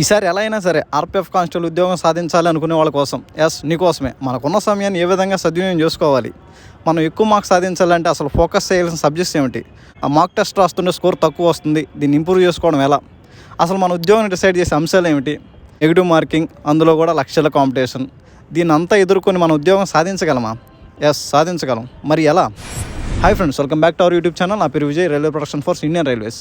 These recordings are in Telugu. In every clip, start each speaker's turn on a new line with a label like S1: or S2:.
S1: ఈసారి ఎలా అయినా సరే ఆర్పిఎఫ్ కానిస్టేబుల్ ఉద్యోగం సాధించాలి అనుకునే వాళ్ళ కోసం. ఎస్ నీకోసమే. మనకున్న సమయాన్ని ఏ విధంగా సద్వినియోగం చేసుకోవాలి? మనం ఎక్కువ మార్క్స్ సాధించాలంటే అసలు ఫోకస్ చేయాల్సిన సబ్జెక్ట్స్ ఏమిటి? ఆ మార్క్ టెస్ట్ రాస్తుంటే స్కోర్ తక్కువ వస్తుంది. దీన్ని ఇంప్రూవ్ చేసుకోవడం ఎలా? అసలు మన ఉద్యోగం డిసైడ్ చేసే అంశాలు ఏమిటి? నెగిటివ్ మార్కింగ్ అందులో కూడా లక్షల కాంపిటీషన్. దీన్ని అంతా ఎదుర్కొని మన ఉద్యోగం సాధించగలమా? ఎస్ సాధించగలం. మరి ఎలా? Hi friends welcome back to our YouTube channel నా పేరు Vijay railway protection force Indian railways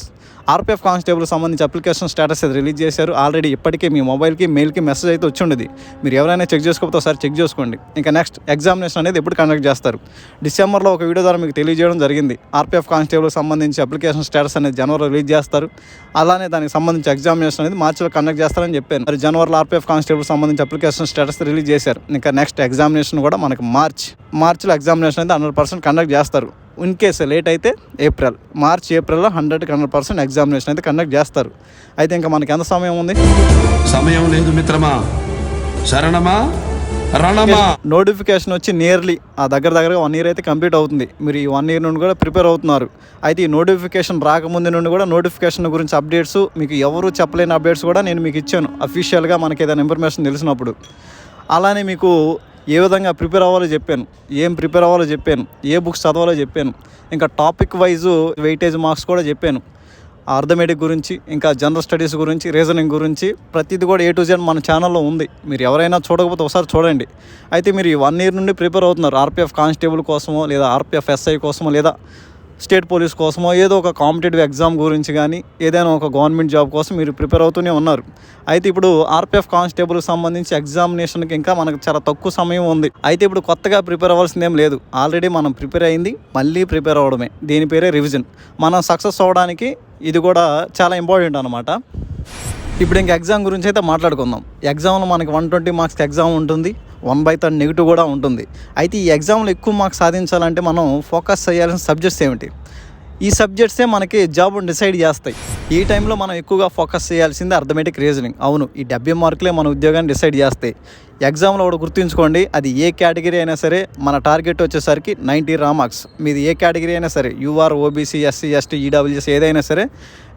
S1: RPF constable సంబంధించి అప్లికేషన్ స్టేటస్ అయితే రిలీజ్ చేశారు. ఆల్రెడీ ఇప్పటికే మీ మొబైల్కి మెయిల్కి మెసేజ్ అయితే వచ్చి ఉండేది. మీరు ఎవరైనా చెక్ చేసుకోకపోతే ఒకసారి చెక్ చేసుకోండి. ఇంకా నెక్స్ట్ ఎగ్జామినేషన్ అనేది ఎప్పుడు కండక్ట్ చేస్తారు. డిసెంబర్లో ఒక వీడియో ద్వారా మీకు తెలియజేయడం జరిగింది. ఆర్పిఎఫ్ కానిస్టేబుల్ సంబంధించి అప్లికేషన్ స్టేటస్ అనేది జనవరిలో రిలీజ్ చేస్తారు. అలానే దానికి సంబంధించి ఎగ్జామినేషన్ అనేది మార్చిలో కండక్ట్ చేస్తారని చెప్పాను. మరి జనవరిలో ఆర్పిఎఫ్ కానిస్టేబుల్ సంబంధించి అప్లికేషన్ స్టేటస్ రిలీజ్ చేశారు. ఇంకా నెక్స్ట్ ఎగ్జామినేషన్ కూడా మనకి మార్చ్ మార్చిలో ఎగ్జామినేషన్ అయితే హండ్రెడ్ పర్సెంట్ కండక్ట్ చేస్తారు. ఇన్ కేసు లేట్ అయితే ఏప్రిల్ మార్చ్ ఏప్రిల్లో హండ్రెడ్కి హండ్రెడ్ పర్సెంట్ ఎగ్జామినేషన్ అయితే కండక్ట్ చేస్తారు. అయితే ఇంకా మనకి ఎంత సమయం ఉంది?
S2: సమయం లేదు మిత్రమా. శరణమా? రణమా?
S1: నోటిఫికేషన్ వచ్చి నియర్లీ ఆ దగ్గర దగ్గరగా వన్ ఇయర్ అయితే కంప్లీట్ అవుతుంది. మీరు ఈ వన్ ఇయర్ నుండి కూడా ప్రిపేర్ అవుతున్నారు. అయితే ఈ నోటిఫికేషన్ రాకముందు నుండి కూడా నోటిఫికేషన్ గురించి అప్డేట్స్ మీకు ఎవరు చెప్పలేని అప్డేట్స్ కూడా నేను మీకు ఇచ్చాను. అఫీషియల్గా మనకి ఏదైనా ఇన్ఫర్మేషన్ తెలిసినప్పుడు. అలానే మీకు ఏ విధంగా ప్రిపేర్ అవ్వాలో చెప్పాను ఏం ప్రిపేర్ అవ్వాలో చెప్పాను ఏ బుక్స్ చదవాలో చెప్పాను ఇంకా టాపిక్ వైజ్ వెయిటేజ్ మార్క్స్ కూడా చెప్పాను. ఆర్థమెటిక్ గురించి ఇంకా జనరల్ స్టడీస్ గురించి రీజనింగ్ గురించి ప్రతిదీ కూడా ఏ టు జెడ్ మన ఛానల్లో ఉంది. మీరు ఎవరైనా చూడకపోతే ఒకసారి చూడండి. అయితే మీరు ఈ వన్ ఇయర్ నుండి ప్రిపేర్ అవుతున్నారు. ఆర్పిఎఫ్ కానిస్టేబుల్ కోసమో లేదా ఆర్పిఎఫ్ ఎస్ఐ కోసమో లేదా స్టేట్ పోలీస్ కోసమో ఏదో ఒక కాంపిటేటివ్ ఎగ్జామ్ గురించి కానీ ఏదైనా ఒక గవర్నమెంట్ జాబ్ కోసం మీరు ప్రిపేర్ అవుతూనే ఉన్నారు. అయితే ఇప్పుడు ఆర్పిఎఫ్ కానిస్టేబుల్కి సంబంధించి ఎగ్జామినేషన్కి ఇంకా మనకు చాలా తక్కువ సమయం ఉంది. అయితే ఇప్పుడు కొత్తగా ప్రిపేర్ అవ్వాల్సిందేం ఏం లేదు. ఆల్రెడీ మనం ప్రిపేర్ అయింది మళ్ళీ ప్రిపేర్ అవ్వడమే. దీని పేరే రివిజన్. మనం సక్సెస్ అవ్వడానికి ఇది కూడా చాలా ఇంపార్టెంట్ అనమాట ఇప్పుడు ఇంక ఎగ్జామ్ గురించి అయితే మాట్లాడుకుందాం. ఎగ్జామ్లో మనకి వన్ ట్వంటీ మార్క్స్కి ఎగ్జామ్ ఉంటుంది. వన్ బై థర్డ్ నెగిటివ్ కూడా ఉంటుంది. అయితే ఈ ఎగ్జామ్లో ఎక్కువ మార్క్స్ సాధించాలంటే మనం ఫోకస్ చేయాల్సిన సబ్జెక్ట్స్ ఏమిటి? ఈ సబ్జెక్ట్సే మనకి జాబ్ని డిసైడ్ చేస్తాయి. ఈ టైంలో మనం ఎక్కువగా ఫోకస్ చేయాల్సింది అర్థమెటిక్ రీజనింగ్. అవును ఈ డెబ్బై మార్కులే మన ఉద్యోగాన్ని డిసైడ్ చేస్తాయి. ఎగ్జామ్లో కూడా గుర్తుంచుకోండి అది ఏ కేటగిరీ అయినా సరే మన టార్గెట్ వచ్చేసరికి నైంటీ రా మార్క్స్. మీది ఏ కేటగిరీ అయినా సరే UR OBC SC ST EWS ఏదైనా సరే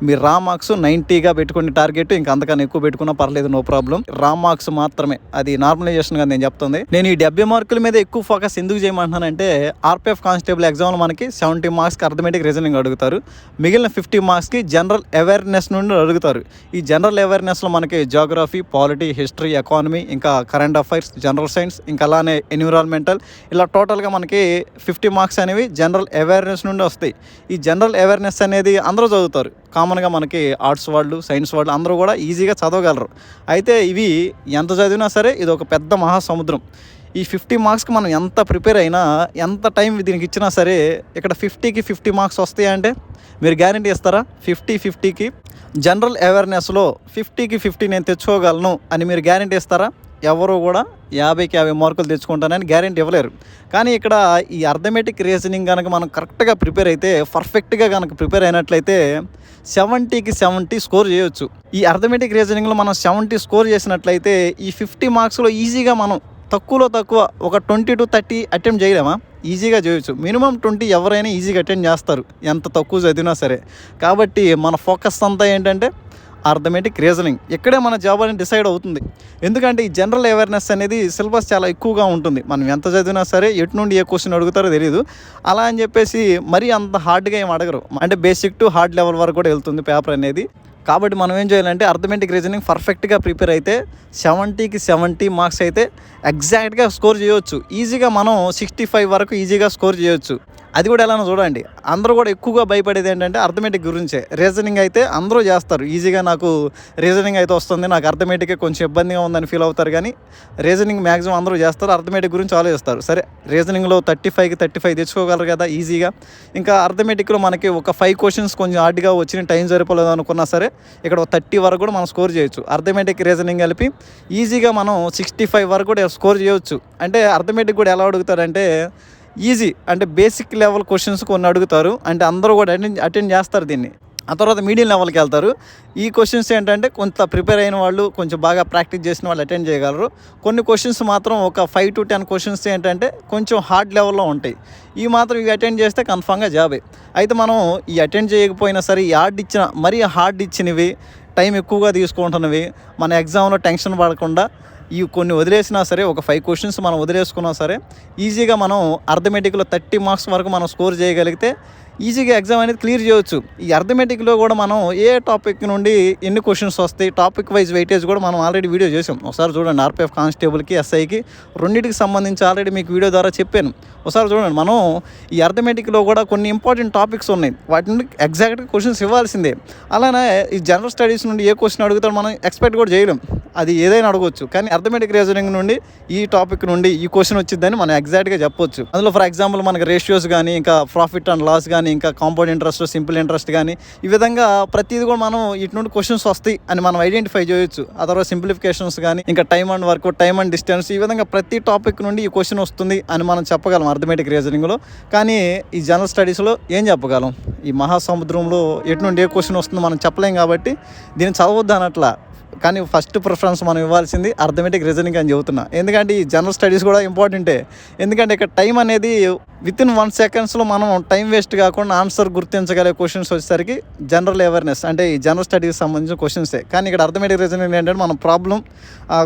S1: మీరు రా మార్క్స్ నైంటీగా పెట్టుకునే టార్గెట్ ఇంకా అంతకన్నా ఎక్కువ పెట్టుకున్నా పర్లేదు నో ప్రాబ్లం. రా మార్క్స్ మాత్రమే అది నార్మలైజేషన్గా నేను చెప్తుంది. నేను ఈ డెబ్బై మార్కుల మీద ఎక్కువ ఫోకస్ ఎందుకు చేయమంటున్నానంటే ఆర్పిఎఫ్ కానిస్టేబుల్ ఎగ్జామ్లో మనకి సెవెంటీ మార్క్స్కి అర్థమెటిక్ రీజనింగ్ అడుగుతారు. మిగిలిన ఫిఫ్టీ మార్క్స్కి జనరల్ అవేర్నెస్ నుండి అడుగుతారు. ఈ జనరల్ అవేర్నెస్లో మనకి జాగ్రఫీ పాలిటీ హిస్టరీ ఎకానమీ ఇంకా కరెంట్ అఫైర్స్ జనరల్ సైన్స్ ఇంకా అలానే ఎన్విరాన్మెంటల్. ఇలా టోటల్గా మనకి ఫిఫ్టీ మార్క్స్ అనేవి జనరల్ అవేర్నెస్ నుండి వస్తాయి. ఈ జనరల్ అవేర్నెస్ అనేది అందరూ చదువుతారు. కామన్గా మనకి ఆర్ట్స్ వాళ్ళు సైన్స్ వాళ్ళు అందరూ కూడా ఈజీగా చదవగలరు. అయితే ఇవి ఎంత చదివినా సరే ఇది ఒక పెద్ద మహాసముద్రం. ఈ ఫిఫ్టీ మార్క్స్కి మనం ఎంత ప్రిపేర్ అయినా ఎంత టైం దీనికి ఇచ్చినా సరే ఇక్కడ ఫిఫ్టీకి ఫిఫ్టీ మార్క్స్ వస్తాయంటే మీరు గ్యారంటీ ఇస్తారా? ఫిఫ్టీ ఫిఫ్టీకి జనరల్ అవేర్నెస్లో ఫిఫ్టీకి ఫిఫ్టీ నేను తెచ్చుకోగలను అని మీరు గ్యారంటీ ఇస్తారా? ఎవరు కూడా యాభైకి యాభై మార్కులు తెచ్చుకుంటానని గ్యారంటీ ఇవ్వలేరు. కానీ ఇక్కడ ఈ అర్థమెటిక్ రీజనింగ్ కనుక మనం కరెక్ట్గా ప్రిపేర్ అయితే పర్ఫెక్ట్గా కనుక ప్రిపేర్ అయినట్లయితే సెవెంటీకి సెవెంటీ స్కోర్ చేయొచ్చు. ఈ అర్థమెటిక్ రీజనింగ్లో మనం సెవెంటీ స్కోర్ చేసినట్లయితే ఈ ఫిఫ్టీ మార్క్స్లో ఈజీగా మనం తక్కువలో తక్కువ ఒక ట్వంటీ టు థర్టీ అటెంప్ట్ చేయలేమా? ఈజీగా చేయొచ్చు. మినిమం ట్వంటీ ఎవరైనా ఈజీగా అటెండ్ చేస్తారు. ఎంత తక్కువ చదివినా సరే. కాబట్టి మన ఫోకస్ అంతా ఏంటంటే అర్థమెటిక్ రీజనింగ్ ఇక్కడే మన జాబ్ అనేది డిసైడ్ అవుతుంది. ఎందుకంటే ఈ జనరల్ అవేర్నెస్ అనేది సిలబస్ చాలా ఎక్కువగా ఉంటుంది. మనం ఎంత చదివినా సరే ఎటు నుండి ఏ క్వశ్చన్ అడుగుతారో తెలియదు అలా అని చెప్పేసి మరీ అంత హార్డ్గా ఏం అడగరు. అంటే బేసిక్ టు హార్డ్ లెవెల్ వరకు కూడా వెళ్తుంది పేపర్ అనేది. కాబట్టి మనం ఏం చేయాలంటే అర్థమెటిక్ రీజనింగ్ పర్ఫెక్ట్గా ప్రిపేర్ అయితే సెవెంటీకి సెవెంటీ మార్క్స్ అయితే ఎగ్జాక్ట్గా స్కోర్ చేయొచ్చు. ఈజీగా మనం సిక్స్టీ ఫైవ్ వరకు ఈజీగా స్కోర్ చేయొచ్చు. అది కూడా ఎలానో చూడండి. అందరూ కూడా ఎక్కువగా భయపడేది ఏంటంటే అర్థమెటిక్ గురించే. రీజనింగ్ అయితే అందరూ చేస్తారు. ఈజీగా నాకు రీజనింగ్ అయితే వస్తుంది. నాకు అర్థమెటిక్ కొంచెం ఇబ్బందిగా ఉందని ఫీల్ అవుతారు కానీ రీజనింగ్ మ్యాక్సిమం అందరూ చేస్తారు. అర్థమెటిక్ గురించి ఆలోచిస్తారు. సరే రీజనింగ్లో థర్టీ ఫైవ్కి థర్టీ ఫైవ్ తెచ్చుకోగలరు కదా ఈజీగా ఇంకా అర్థమెటిక్లో మనకి ఒక ఫైవ్ క్వశ్చన్స్ కొంచెం హార్డ్గా వచ్చిన టైం సరిపోలేదు అనుకున్నా సరే ఇక్కడ ఒక థర్టీ వరకు కూడా మనం స్కోర్ చేయొచ్చు. అర్థమెటిక్ రీజనింగ్ కలిపి ఈజీగా మనం సిక్స్టీ ఫైవ్ వరకు కూడా స్కోర్ చేయొచ్చు. అంటే అర్థమెటిక్ కూడా ఎలా అడుగుతారంటే ఈజీ. అంటే బేసిక్ లెవెల్ క్వశ్చన్స్ కొన్ని అడుగుతారు. అంటే అందరూ కూడా అటెండ్ అటెండ్ చేస్తారు దీన్ని. ఆ తర్వాత మీడియం లెవెల్కి వెళ్తారు. ఈ క్వశ్చన్స్ ఏంటంటే కొంత ప్రిపేర్ అయిన వాళ్ళు కొంచెం బాగా ప్రాక్టీస్ చేసిన వాళ్ళు అటెండ్ చేయగలరు. కొన్ని క్వశ్చన్స్ మాత్రం ఒక ఫైవ్ టు టెన్ క్వశ్చన్స్ ఏంటంటే కొంచెం హార్డ్ లెవెల్లో ఉంటాయి. ఈ మాత్రం ఇవి అటెండ్ చేస్తే కన్ఫామ్గా జాబే. అయితే మనం ఈ అటెండ్ చేయకపోయినా సరే ఈ హార్డ్ ఇచ్చిన మరీ హార్డ్ ఇచ్చినవి టైం ఎక్కువగా తీసుకుంటున్నవి మన ఎగ్జామ్లో టెన్షన్ పడకుండా ఈ కొన్ని వదిలేసినా సరే ఒక ఫైవ్ క్వశ్చన్స్ మనం వదిలేసుకున్నా సరే ఈజీగా మనం అర్థమెటిక్లో థర్టీ మార్క్స్ వరకు మనం స్కోర్ చేయగలిగితే ఈజీగా ఎగ్జామ్ అనేది క్లియర్ చేయొచ్చు. ఈ అర్థమెటిక్లో కూడా మనం ఏ టాపిక్ నుండి ఎన్ని క్వశ్చన్స్ వస్తాయి టాపిక్ వైజ్ వెయిటేజ్ కూడా మనం ఆల్రెడీ వీడియో చేసాం. ఒకసారి చూడండి ఆర్పిఎఫ్ కానిస్టేబుల్కి ఎస్ఐకి రెండింటికి సంబంధించి ఆల్రెడీ మీకు వీడియో ద్వారా చెప్పాను. ఒకసారి చూడండి మనం ఈ అర్థమెటిక్లో కూడా కొన్ని ఇంపార్టెంట్ టాపిక్స్ ఉన్నాయి. వాటి నుండి ఎగ్జాక్ట్గా క్వశ్చన్స్ ఇవ్వాల్సిందే. అలానే ఈ జనరల్ స్టడీస్ నుండి ఏ క్వశ్చన్ అడుగుతాడు మనం ఎక్స్పెక్ట్ కూడా చేయలేం. అది ఏదైనా అడగవచ్చు కానీ అర్థమెటిక్ రీజనింగ్ నుండి ఈ టాపిక్ నుండి ఈ క్వశ్చన్ వచ్చిందని మనం ఎగ్జాక్ట్గా చెప్పొచ్చు. అందులో ఫర్ ఎగ్జాంపుల్ మనకి రేషియోస్ కానీ ఇంకా ప్రాఫిట్ అండ్ లాస్ కానీ ఇంకా కాంపౌండ్ ఇంట్రెస్ట్ సింపుల్ ఇంట్రెస్ట్ కానీ ఈ విధంగా ప్రతిదీ కూడా మనం ఇటు నుండి క్వశ్చన్స్ వస్తాయి అని మనం ఐడెంటిఫై చేయొచ్చు. ఆ తర్వాత సింప్లిఫికేషన్స్ కానీ ఇంకా time and work time and distance ఈ విధంగా ప్రతి టాపిక్ నుండి ఈ క్వశ్చన్ వస్తుంది అని మనం చెప్పగలం అర్థమెటిక్ రీజనింగ్లో కానీ ఈ జనరల్ స్టడీస్లో ఏం చెప్పగలం? ఈ మహాసముద్రంలో ఎటు నుండి ఏ క్వశ్చన్ వస్తుందో మనం చెప్పలేం కాబట్టి దీన్ని చదవద్దు అనట్లా కానీ ఫస్ట్ ప్రిఫరెన్స్ మనం ఇవ్వాల్సింది అర్థమెటిక్ రీజనింగ్ అని చెబుతున్నా. ఎందుకంటే ఈ జనరల్ స్టడీస్ కూడా ఇంపార్టెంటే. ఎందుకంటే ఇక్కడ టైం అనేది విత్ ఇన్ వన్ సెకండ్స్లో మనం టైం వేస్ట్ కాకుండా ఆన్సర్ గుర్తించగలిగే క్వశ్చన్స్ వచ్చేసరికి జనరల్ అవేర్నెస్ అంటే ఈ జనరల్ స్టడీస్ సంబంధించిన క్వశ్చన్సే. కానీ ఇక్కడ అర్థమెటిక్ రీజనింగ్ ఏంటంటే మనం ప్రాబ్లం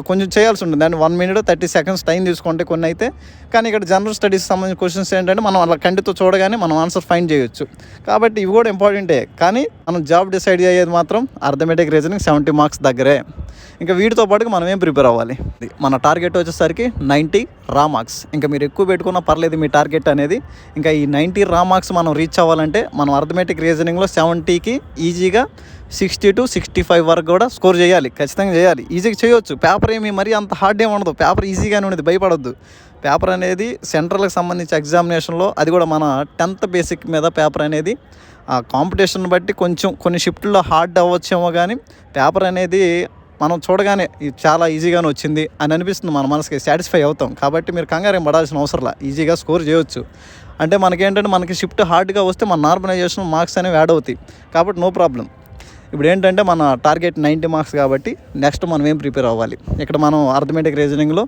S1: కొంచెం చేయాల్సి ఉంటుంది. దాన్ని one minute thirty seconds time తీసుకుంటే కొన్ని అయితే కానీ ఇక్కడ జనరల్ స్టడీస్ సంబంధించిన క్వశ్చన్స్ ఏంటంటే మనం అలా కంటితో చూడగానే మనం ఆన్సర్ ఫైండ్ చేయొచ్చు. కాబట్టి ఇవి కూడా ఇంపార్టెంటే కానీ మనం జాబ్ డిసైడ్ అయ్యేది మాత్రం అర్థమెటిక్ రీజనింగ్ సెవెంటీ మార్క్స్ దగ్గరే. ఇంకా వీటితో పాటుగా మనం ఏం ప్రిపేర్ అవ్వాలి? మన టార్గెట్ వచ్చేసరికి నైంటీ రా మార్క్స్ ఇంకా మీరు ఎక్కువ పెట్టుకున్నా పర్లేదు మీ టార్గెట్ అనేది. ఇంకా ఈ నైంటీ రా మార్క్స్ మనం రీచ్ అవ్వాలంటే మనం అర్థమెటిక్ రీజనింగ్లో సెవెంటీకి ఈజీగా సిక్స్టీ టు సిక్స్టీ ఫైవ్ వరకు కూడా స్కోర్ చేయాలి. ఖచ్చితంగా చేయాలి. ఈజీగా చేయొచ్చు. పేపర్ ఏమి మరీ అంత హార్డ్ ఏమి ఉండదు. పేపర్ ఈజీగానే ఉండదు. భయపడొద్దు. పేపర్ అనేది సెంట్రల్కి సంబంధించి ఎగ్జామినేషన్లో అది కూడా మన టెన్త్ బేసిక్ మీద పేపర్ అనేది ఆ కాంపిటీషన్ బట్టి కొంచెం కొన్ని షిఫ్ట్లో హార్డ్ అవ్వచ్చేమో కానీ పేపర్ అనేది మనం చూడగానే చాలా ఈజీగానే వచ్చింది అని అనిపిస్తుంది మన మనసుకి సాటిస్ఫై అవుతాం. కాబట్టి మీరు కంగారు పడాల్సిన అవసరంలా ఈజీగా స్కోర్ చేయొచ్చు. అంటే మనకేంటంటే మనకి షిఫ్ట్ హార్డ్గా వస్తే మన నార్మలైజేషన్ మార్క్స్ అనేవి యాడ్ అవుతాయి. కాబట్టి నో ప్రాబ్లం. ఇప్పుడు ఏంటంటే మన టార్గెట్ నైంటీ మార్క్స్ కాబట్టి నెక్స్ట్ మనం ఏం ప్రిపేర్ అవ్వాలి? ఇక్కడ మనం అర్థమెటిక్ రీజనింగ్లో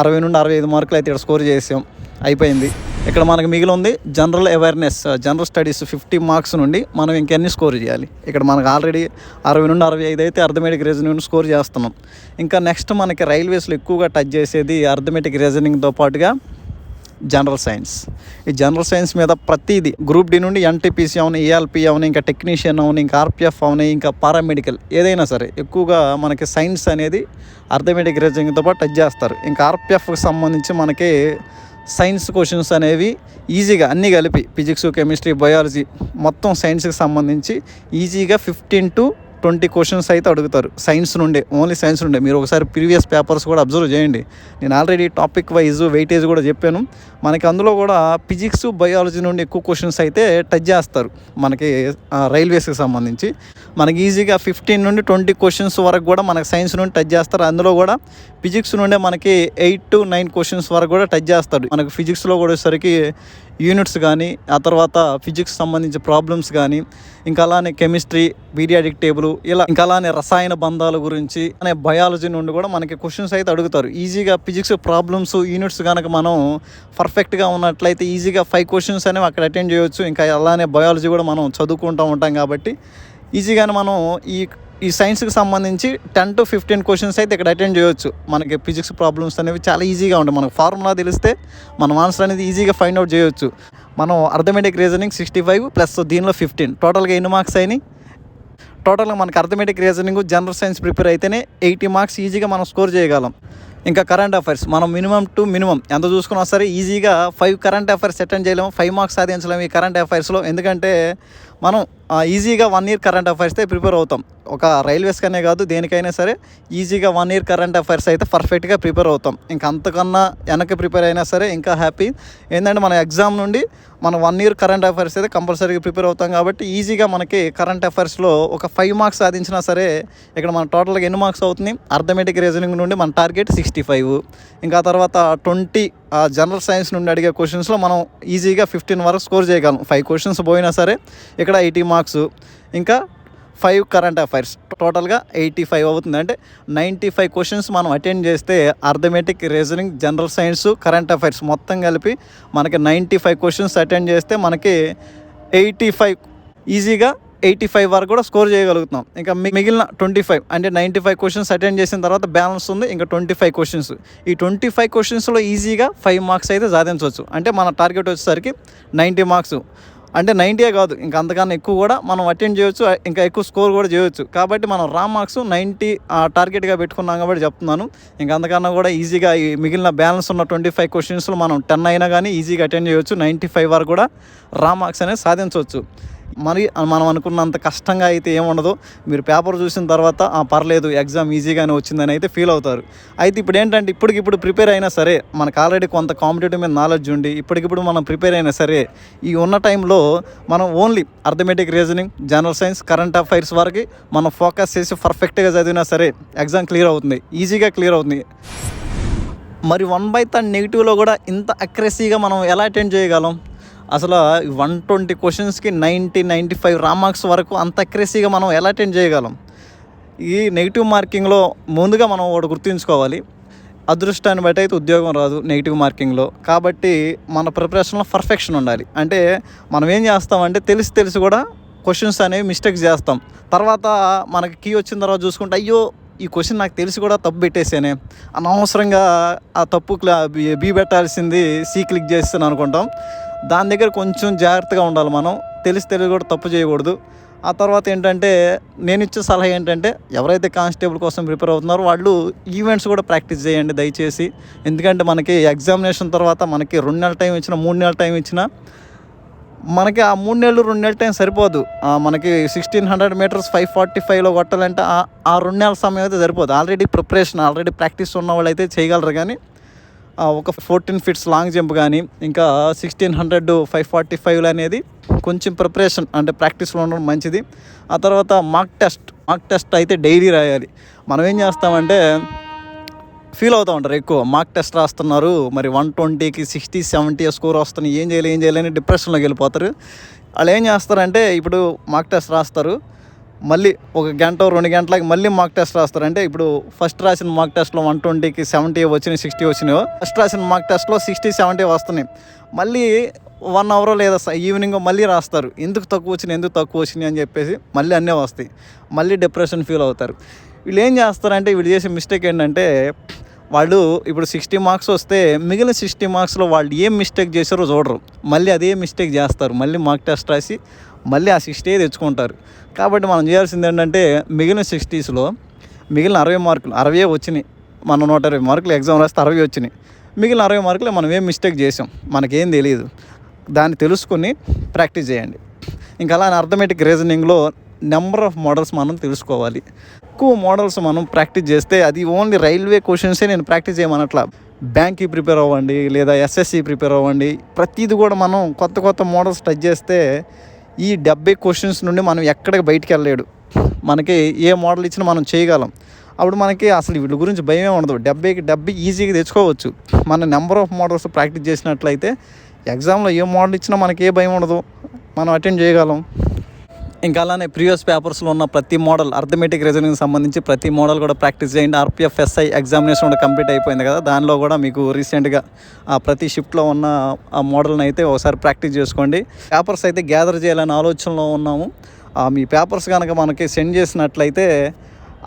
S1: అరవై నుండి అరవై ఐదు మార్కులు అయితే ఇక్కడ స్కోర్ చేసాం. అయిపోయింది. ఇక్కడ మనకు మిగిలి ఉంది general awareness general studies fifty marks నుండి మనం ఇంకెన్ని స్కోర్ చేయాలి? ఇక్కడ మనకు ఆల్రెడీ అరవై నుండి అరవై ఐదు అయితే అర్థమెటిక్ రీజనింగ్ స్కోర్ చేస్తున్నాం. ఇంకా నెక్స్ట్ మనకి రైల్వేస్లో ఎక్కువగా టచ్ చేసేది అర్థమెటిక్ రీజనింగ్తో పాటుగా జనరల్ సైన్స్. ఈ జనరల్ సైన్స్ మీద ప్రతిదీ గ్రూప్ డి నుండి ఎన్టీపీసీ అవును ఏఎల్పీ అవును ఇంకా టెక్నీషియన్ అవును ఇంకా ఆర్పిఎఫ్ అవును ఇంకా పారామెడికల్ ఏదైనా సరే ఎక్కువగా మనకి సైన్స్ అనేది అర్థమెటిక్ రీజనింగ్తో పాటు టచ్ చేస్తారు. ఇంకా ఆర్పిఎఫ్కి సంబంధించి మనకి సైన్స్ క్వశ్చన్స్ అనేవి ఈజీగా అన్నీ కలిపి ఫిజిక్స్ కెమిస్ట్రీ బయాలజీ మొత్తం సైన్స్కి సంబంధించి ఈజీగా ఫిఫ్టీన్ టు ట్వంటీ క్వశ్చన్స్ అయితే అడుగుతారు. సైన్స్ నుండే ఓన్లీ సైన్స్ నుండే. మీరు ఒకసారి ప్రీవియస్ పేపర్స్ కూడా అబ్జర్వ్ చేయండి. నేను ఆల్రెడీ టాపిక్ వైజ్ వెయిటేజ్ కూడా చెప్పాను. మనకి అందులో కూడా ఫిజిక్స్ బయాలజీ నుండి ఎక్కువ క్వశ్చన్స్ అయితే టచ్ చేస్తారు. మనకి రైల్వేస్కి సంబంధించి. మనకి ఈజీగా ఫిఫ్టీన్ నుండి ట్వంటీ క్వశ్చన్స్ వరకు కూడా మనకి సైన్స్ నుండి టచ్ చేస్తారు. అందులో కూడా ఫిజిక్స్ నుండే మనకి ఎయిట్ టు నైన్ క్వశ్చన్స్ వరకు కూడా టచ్ చేస్తాడు మనకి ఫిజిక్స్లో కూడా వచ్చేసరికి యూనిట్స్ కానీ ఆ తర్వాత ఫిజిక్స్ సంబంధించి ప్రాబ్లమ్స్ కానీ ఇంకా అలానే కెమిస్ట్రీ పీరియాడిక్ టేబుల్ ఇలా ఇంకా అలానే రసాయన బంధాల గురించి అనే బయాలజీ నుండి కూడా మనకి క్వశ్చన్స్ అయితే అడుగుతారు. ఈజీగా ఫిజిక్స్ ప్రాబ్లమ్స్ యూనిట్స్ కనుక మనం పర్ఫెక్ట్గా ఉన్నట్లయితే ఈజీగా ఫైవ్ క్వశ్చన్స్ అనేవి అక్కడ అటెండ్ చేయొచ్చు. ఇంకా అలానే బయాలజీ కూడా మనం చదువుకుంటూ ఉంటాం కాబట్టి ఈజీగానే మనం ఈ ఈ సైన్స్కి సంబంధించి టెన్ టు ఫిఫ్టీన్ క్వశ్చన్స్ అయితే ఇక్కడ అటెండ్ చేయొచ్చు. మనకి ఫిజిక్స్ ప్రాబ్లమ్స్ అనేవి చాలా ఈజీగా ఉంటాయి. మనకు ఫార్ములా తెలిస్తే మనం ఆన్సర్ అనేది ఈజీగా ఫైండ్ అవుట్ చేయొచ్చు. మనం arithmetic reasoning sixty five plus దీనిలో ఫిఫ్టీన్ టోటల్గా ఎన్ని మార్క్స్ అయినాయి? టోటల్గా మనకి arithmetic reasoning general science prepare అయితేనే ఎయిటీ మార్క్స్ ఈజీగా మనం స్కోర్ చేయగలం. ఇంకా కరెంట్ అఫైర్స్ మనం మినిమం టు మినిమం ఎంత చూసుకున్నా సరే ఈజీగా ఫైవ్ కరెంట్ అఫైర్స్ అటెండ్ చేయలేము. ఫైవ్ మార్క్స్ సాధించలేము ఈ కరెంట్ అఫైర్స్లో ఎందుకంటే మనం ఈజీగా వన్ ఇయర్ కరెంట్ అఫైర్స్ అయితే ప్రిపేర్ అవుతాం. ఒక రైల్వేస్కనే కాదు దేనికైనా సరే ఈజీగా వన్ ఇయర్ కరెంట్ అఫైర్స్ అయితే పర్ఫెక్ట్గా ప్రిపేర్ అవుతాం. ఇంకా అంతకన్నా వెనక్కి ప్రిపేర్ అయినా సరే ఇంకా హ్యాపీ ఏంటంటే మన ఎగ్జామ్ నుండి మనం వన్ ఇయర్ కరెంట్ అఫైర్స్ అయితే కంపల్సరీగా ప్రిపేర్ అవుతాం కాబట్టి ఈజీగా మనకి కరెంట్ అఫైర్స్లో ఒక ఫైవ్ మార్క్స్ సాధించినా సరే ఇక్కడ మన టోటల్గా ఎన్ని మార్క్స్ అవుతుంది అర్థమెటిక్ రీజనింగ్ నుండి మన టార్గెట్ సిక్స్టీ ఫైవ్ ఇంకా తర్వాత ట్వంటీ జనరల్ సైన్స్ నుండి అడిగే క్వశ్చన్స్లో మనం ఈజీగా ఫిఫ్టీన్ వరకు స్కోర్ చేయగలం. ఫైవ్ క్వశ్చన్స్ పోయినా సరే ఇక్కడ ఎయిటీ మార్క్స్ ఇంకా ఫైవ్ కరెంట్ అఫైర్స్. టోటల్గా ఎయిటీ ఫైవ్ అవుతుంది. అంటే నైంటీ ఫైవ్ క్వశ్చన్స్ మనం అటెండ్ చేస్తే arithmetic reasoning general science current affairs మొత్తం కలిపి మనకి నైంటీ ఫైవ్ క్వశ్చన్స్ అటెండ్ చేస్తే మనకి ఎయిటీ ఫైవ్ ఈజీగా ఎయిటీ ఫైవ్ వరకు కూడా స్కోర్ చేయగలుగుతున్నాం. ఇంకా మిగిలిన ట్వంటీ ఫైవ్ అంటే నైంటీ ఫైవ్ క్వశ్చన్స్ అటెండ్ చేసిన తర్వాత బ్యాలెన్స్ ఉంది. ఇంకా ట్వంటీ ఫైవ్ క్వశ్చన్స్ ఈ ట్వంటీ ఫైవ్ క్వశ్చన్స్లో ఈజీగా ఫైవ్ మార్క్స్ అయితే సాధించవచ్చు. అంటే మన టార్గెట్ వచ్చేసరికి నైంటీ మార్క్స్. అంటే నైంటీయే కాదు ఇంకా అంతకన్నా ఎక్కువ కూడా మనం అటెండ్ చేయొచ్చు. ఇంకా ఎక్కువ స్కోర్ కూడా చేయొచ్చు. కాబట్టి మనం రా మార్క్స్ నైంటీ టార్గెట్గా పెట్టుకున్నాం కాబట్టి చెప్తున్నాను. ఇంకా అంతకన్నా కూడా ఈజీగా ఈ మిగిలిన బ్యాలెన్స్ ఉన్న ట్వంటీ ఫైవ్ క్వశ్చన్స్లో మనం టెన్ అయినా కానీ ఈజీగా అటెండ్ చేయొచ్చు. నైంటీ ఫైవ్ వరకు కూడా రా మార్క్స్ అనేది సాధించవచ్చు. మరి మనం అనుకున్నంత కష్టంగా అయితే ఏముండదు. మీరు పేపర్ చూసిన తర్వాత "ఆ, పర్లేదు ఎగ్జామ్ ఈజీగానే వచ్చిందని అయితే ఫీల్ అవుతారు. అయితే ఇప్పుడు ఏంటంటే ఇప్పటికిప్పుడు ప్రిపేర్ అయినా సరే మనకు ఆల్రెడీ కొంత కాంపిటేటివ్ మీద నాలెడ్జ్ ఉండి ఇప్పటికిప్పుడు మనం ప్రిపేర్ అయినా సరే ఈ ఉన్న టైంలో మనం only arithmetic reasoning general science current affairs వరకు మనం ఫోకస్ చేసి పర్ఫెక్ట్గా చదివినా సరే ఎగ్జామ్ క్లియర్ అవుతుంది. ఈజీగా క్లియర్ అవుతుంది. మరి వన్ బై థర్డ్ నెగిటివ్లో కూడా ఇంత అక్రెసీగా మనం ఎలా అటెండ్ చేయగలం? అసలు వన్ ట్వంటీ క్వశ్చన్స్కి నైంటీ నైంటీ ఫైవ్ రా మార్క్స్ వరకు అంత అక్రెసీగా మనం ఎలా అటెండ్ చేయగలం? ఈ నెగిటివ్ మార్కింగ్లో ముందుగా మనం ఒకటి గుర్తుంచుకోవాలి. అదృష్టాన్ని బట్టి అయితే ఉద్యోగం రాదు నెగిటివ్ మార్కింగ్లో. కాబట్టి మన ప్రిపరేషన్లో పర్ఫెక్షన్ ఉండాలి. అంటే మనం ఏం చేస్తామంటే తెలిసి తెలిసి కూడా క్వశ్చన్స్ అనేవి మిస్టేక్స్ చేస్తాం. తర్వాత మనకి కీ వచ్చిన తర్వాత చూసుకుంటే అయ్యో ఈ క్వశ్చన్ నాకు తెలిసి కూడా తప్పు పెట్టేసానే. అనవసరంగా ఆ తప్పు క్లా బి- బి పెట్టాల్సింది సి క్లిక్ చేస్తాను అనుకుంటాం. దాని దగ్గర కొంచెం జాగ్రత్తగా ఉండాలి మనం. తెలిసి తెలిసి కూడా తప్పు చేయకూడదు. ఆ తర్వాత ఏంటంటే నేను ఇచ్చే సలహా ఏంటంటే ఎవరైతే కానిస్టేబుల్ కోసం ప్రిపేర్ అవుతున్నారో వాళ్ళు ఈవెంట్స్ కూడా ప్రాక్టీస్ చేయండి దయచేసి. ఎందుకంటే మనకి ఎగ్జామినేషన్ తర్వాత మనకి రెండు నెలల టైం ఇచ్చిన మూడు నెలల టైం ఇచ్చినా మనకి ఆ మూడు నెలలు రెండు నెలల టైం సరిపోదు. మనకి sixteen hundred metres five forty ఫైవ్లో కొట్టాలంటే ఆ- ఆ రెండు నెలల సమయం అయితే సరిపోదు. ఆల్రెడీ ప్రిపరేషన్ ఆల్రెడీ ప్రాక్టీస్ ఉన్న వాళ్ళు అయితే చేయగలరు కానీ ఒక ఫోర్టీన్ ఫీట్స్ లాంగ్ జంప్ కానీ ఇంకా సిక్స్టీన్ హండ్రెడ్ ఫైవ్ ఫార్టీ ఫైవ్లు అనేది కొంచెం ప్రిపరేషన్ అంటే ప్రాక్టీస్లో ఉండడం మంచిది. ఆ తర్వాత మాక్ టెస్ట్ మాక్ టెస్ట్ అయితే డైలీ రాయాలి. మనం ఏం చేస్తామంటే ఫీల్ అవుతూ ఉంటారు ఎక్కువ. మార్క్ టెస్ట్ రాస్తున్నారు మరి వన్ ట్వంటీకి సిక్స్టీ సెవెంటీ స్కోర్ వస్తుంది ఏం చేయాలి ఏం చేయాలి అని డిప్రెషన్లోకి వెళ్ళిపోతారు. వాళ్ళు ఏం చేస్తారంటే ఇప్పుడు మార్క్ టెస్ట్ రాస్తారు. మళ్ళీ ఒక గంట రెండు గంటలకి మళ్ళీ మాక్ టెస్ట్ రాస్తారు. అంటే ఇప్పుడు ఫస్ట్ రాసిన మాక్ టెస్ట్లో వన్ ట్వంటీకి సెవెంటీ వచ్చినాయి సిక్స్టీ వచ్చినాయో ఫస్ట్ రాసిన మాక్ టెస్ట్లో సిక్స్టీ సెవెంటీ వస్తున్నాయి. మళ్ళీ వన్ అవర్ లేదా ఈవినింగ్ మళ్ళీ రాస్తారు. ఎందుకు తక్కువ వచ్చినాయి ఎందుకు తక్కువ వచ్చినాయి అని చెప్పేసి మళ్ళీ అన్నీ వస్తాయి. మళ్ళీ డిప్రెషన్ ఫీల్ అవుతారు. వీళ్ళు ఏం చేస్తారంటే వీళ్ళు చేసే మిస్టేక్ ఏంటంటే వాళ్ళు ఇప్పుడు సిక్స్టీ మార్క్స్ వస్తే మిగిలిన సిక్స్టీ మార్క్స్లో వాళ్ళు ఏం మిస్టేక్ చేశారో చూడరు. మళ్ళీ అదే మిస్టేక్ చేస్తారు. మళ్ళీ మార్క్ టెస్ట్ రాసి మళ్ళీ ఆ సిక్స్టీ తెచ్చుకుంటారు. కాబట్టి మనం చేయాల్సింది ఏంటంటే మిగిలిన సిక్స్టీస్లో మిగిలిన అరవై మార్కులు అరవై వచ్చినాయి. మన నూట ఇరవై మార్కులు ఎగ్జామ్ రాస్తే అరవై వచ్చినాయి. మిగిలిన అరవై మార్కులు మనం ఏం మిస్టేక్ చేసాం? మనకేం తెలియదు దాన్ని తెలుసుకొని ప్రాక్టీస్ చేయండి. ఇంకా అలా అర్థమెటిక్ రీజనింగ్లో నెంబర్ ఆఫ్ మోడల్స్ మనం తెలుసుకోవాలి. ఎక్కువ మోడల్స్ మనం ప్రాక్టీస్ చేస్తే అది ఓన్లీ రైల్వే క్వశ్చన్సే నేను ప్రాక్టీస్ చేయమనట్లా. బ్యాంక్కి ప్రిపేర్ అవ్వండి లేదా ఎస్ఎస్సి ప్రిపేర్ అవ్వండి. ప్రతిది కూడా మనం కొత్త కొత్త మోడల్స్ టచ్ చేస్తే ఈ డెబ్బై క్వశ్చన్స్ నుండి మనం ఎక్కడికి బయటికి వెళ్ళలేడు. మనకి ఏ మోడల్ ఇచ్చినా మనం చేయగలం. అప్పుడు మనకి అసలు వీళ్ళ గురించి భయమే ఉండదు. డెబ్బైకి డెబ్బై ఈజీగా తెచ్చుకోవచ్చు. మన నెంబర్ ఆఫ్ మోడల్స్ ప్రాక్టీస్ చేసినట్లయితే ఎగ్జామ్లో ఏ మోడల్ ఇచ్చినా మనకి ఏ భయం ఉండదు. మనం అటెండ్ చేయగలం. ఇంకా అలానే ప్రీవియస్ పేపర్స్లో ఉన్న ప్రతి మోడల్ అర్థమెటిక్ రీజనింగ్ సంబంధించి ప్రతి మోడల్ కూడా ప్రాక్టీస్ చేయండి. ఆర్పిఎఫ్ ఎస్ఐ ఎగ్జామినేషన్ కూడా కంప్లీట్ అయిపోయింది కదా. దానిలో కూడా మీకు రీసెంట్గా ఆ ప్రతి షిఫ్ట్లో ఉన్న ఆ మోడల్ని అయితే ఒకసారి ప్రాక్టీస్ చేసుకోండి. పేపర్స్ అయితే గ్యాదర్ చేయాలనే ఆలోచనలో ఉన్నాము. ఆ మీ పేపర్స్ కనుక మనకి సెండ్ చేసినట్లయితే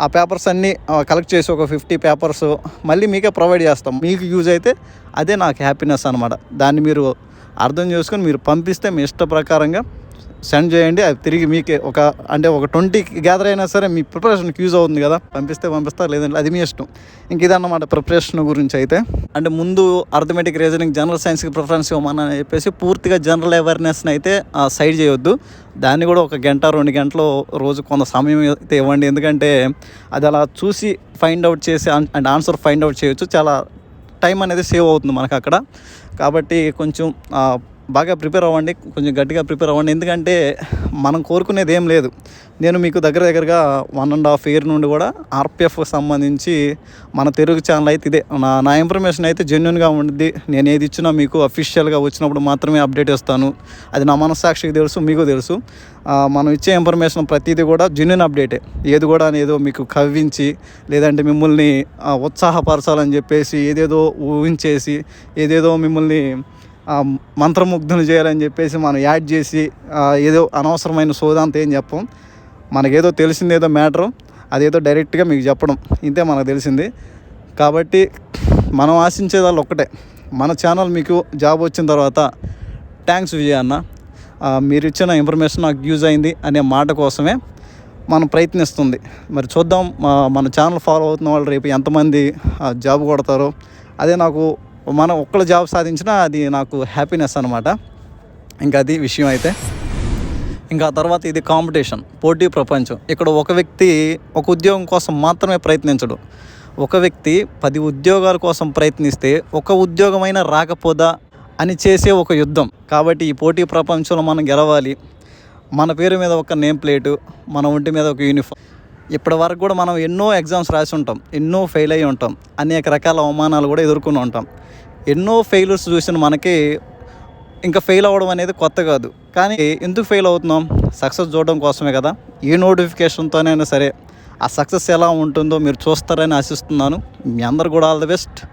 S1: ఆ పేపర్స్ అన్నీ కలెక్ట్ చేసి ఒక ఫిఫ్టీ పేపర్స్ మళ్ళీ మీకే ప్రొవైడ్ చేస్తాం. మీకు యూజ్ అయితే అదే నాకు హ్యాపీనెస్ అనమాట దాన్ని మీరు అర్థం చేసుకొని మీరు పంపిస్తే మీ ఇష్ట ప్రకారంగా సెండ్ చేయండి అది తిరిగి మీకే ఒక అంటే ఒక ట్వంటీ గ్యాదర్ అయినా సరే మీ ప్రిపరేషన్కి యూజ్ అవుతుంది కదా. పంపిస్తే పంపిస్తారు లేదంటే అది మీ ఇష్టం. ఇంక ఇదన్నమాట ప్రిపరేషన్ గురించి అయితే. అంటే ముందు అర్థమెటిక్ రీజనింగ్ జనరల్ సైన్స్కి ప్రిఫరెన్స్ ఇవ్వమని చెప్పేసి పూర్తిగా జనరల్ అవేర్నెస్ని అయితే సైడ్ చేయొద్దు. దాన్ని కూడా ఒక గంట రెండు గంటలు రోజు కొంత సమయం అయితే ఇవ్వండి. ఎందుకంటే అది అలా చూసి ఫైండ్ అవుట్ చేసి అండ్ ఆన్సర్ ఫైండ్ అవుట్ చేయొచ్చు. చాలా టైం అనేది సేవ్ అవుతుంది మనకు అక్కడ. కాబట్టి కొంచెం బాగా ప్రిపేర్ అవ్వండి కొంచెం గట్టిగా ప్రిపేర్ అవ్వండి. ఎందుకంటే మనం కోరుకునేది ఏం లేదు. నేను మీకు దగ్గర దగ్గరగా వన్ అండ్ హాఫ్ ఇయర్ నుండి కూడా ఆర్పిఎఫ్ సంబంధించి మన తెలుగు ఛానల్ అయితే ఇదే. నా నా ఇన్ఫర్మేషన్ అయితే జెన్యున్గా ఉంటుంది నేను ఏది ఇచ్చినా మీకు అఫీషియల్గా వచ్చినప్పుడు మాత్రమే అప్డేట్ ఇస్తాను. అది నా మనస్సాక్షికి తెలుసు మీకు తెలుసు. మనం ఇచ్చే ఇన్ఫర్మేషన్ ప్రతిదీ కూడా జెన్యున్ అప్డేటే ఏది కూడా ఏదో మీకు కవ్వించి లేదంటే మిమ్మల్ని ఉత్సాహపరచాలని చెప్పేసి ఏదేదో ఊహించేసి ఏదేదో మిమ్మల్ని మంత్రముగ్ధులు చేయాలని చెప్పేసి మనం యాడ్ చేసి ఏదో అనవసరమైన సోదంతా ఏం చెప్పం. మనకేదో తెలిసిందేదో మ్యాటరు అదేదో డైరెక్ట్గా మీకు చెప్పడం. ఇంతే మనకు తెలిసింది. కాబట్టి మనం ఆశించేది ఒక్కటే. మన ఛానల్ మీకు జాబ్ వచ్చిన తర్వాత థ్యాంక్స్ విజయ అన్న. మీరు ఇచ్చిన ఇన్ఫర్మేషన్ నాకు యూజ్ అయింది అనే మాట కోసమే మనం ప్రయత్నిస్తుంది. మరి చూద్దాం మన ఛానల్ ఫాలో అవుతున్న వాళ్ళు రేపు ఎంతమంది జాబ్ కొడతారో. అదే నాకు మనం ఒక్కళ్ళ జాబ్ సాధించినా అది నాకు హ్యాపీనెస్ అనమాట ఇంకా అది విషయం అయితే. ఇంకా ఆ తర్వాత ఇది కాంపిటీషన్ పోటీ ప్రపంచం. ఇక్కడ ఒక వ్యక్తి ఒక ఉద్యోగం కోసం మాత్రమే ప్రయత్నించడు. ఒక వ్యక్తి పది ఉద్యోగాల కోసం ప్రయత్నిస్తే ఒక ఉద్యోగమైనా రాకపోదా అని చేసే ఒక యుద్ధం. కాబట్టి ఈ పోటీ ప్రపంచంలో మనం గెలవాలి. మన పేరు మీద ఒక నేమ్ ప్లేటు మన ఒంటి మీద ఒక యూనిఫామ్ ఇప్పటి వరకు కూడా మనం ఎన్నో ఎగ్జామ్స్ రాసి ఉంటాం ఎన్నో ఫెయిల్ అయి ఉంటాం అనేక రకాల అవమానాలు కూడా ఎదుర్కొని ఉంటాం. ఎన్నో ఫెయిల్యూర్స్ చూసిన మనకి ఇంకా ఫెయిల్ అవ్వడం అనేది కొత్త కాదు. కానీ ఎందుకు ఫెయిల్ అవుతున్నాం? సక్సెస్ చూడడం కోసమే కదా. ఏ నోటిఫికేషన్తోనైనా సరే ఆ సక్సెస్ ఎలా ఉంటుందో మీరు చూస్తారని ఆశిస్తున్నాను. మీ అందరు కూడా ఆల్ ది బెస్ట్.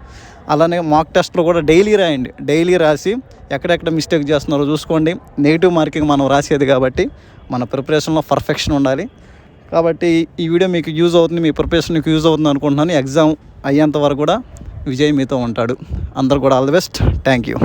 S1: అలానే మాక్ టెస్ట్లో కూడా డైలీ రాయండి. డైలీ రాసి ఎక్కడెక్కడ మిస్టేక్ చేస్తున్నారో చూసుకోండి. నెగిటివ్ మార్కింగ్ మనం రాసేది కాబట్టి మన ప్రిపరేషన్లో పర్ఫెక్షన్ ఉండాలి. కాబట్టి ఈ వీడియో మీకు యూజ్ అవుతుంది మీ ప్రిపరేషన్కి మీకు యూజ్ అవుతుంది అనుకుంటున్నాను. ఎగ్జామ్ అయ్యేంత వరకు కూడా విజయ్ మీతో ఉంటాడు. అందరు కూడా all the best thank you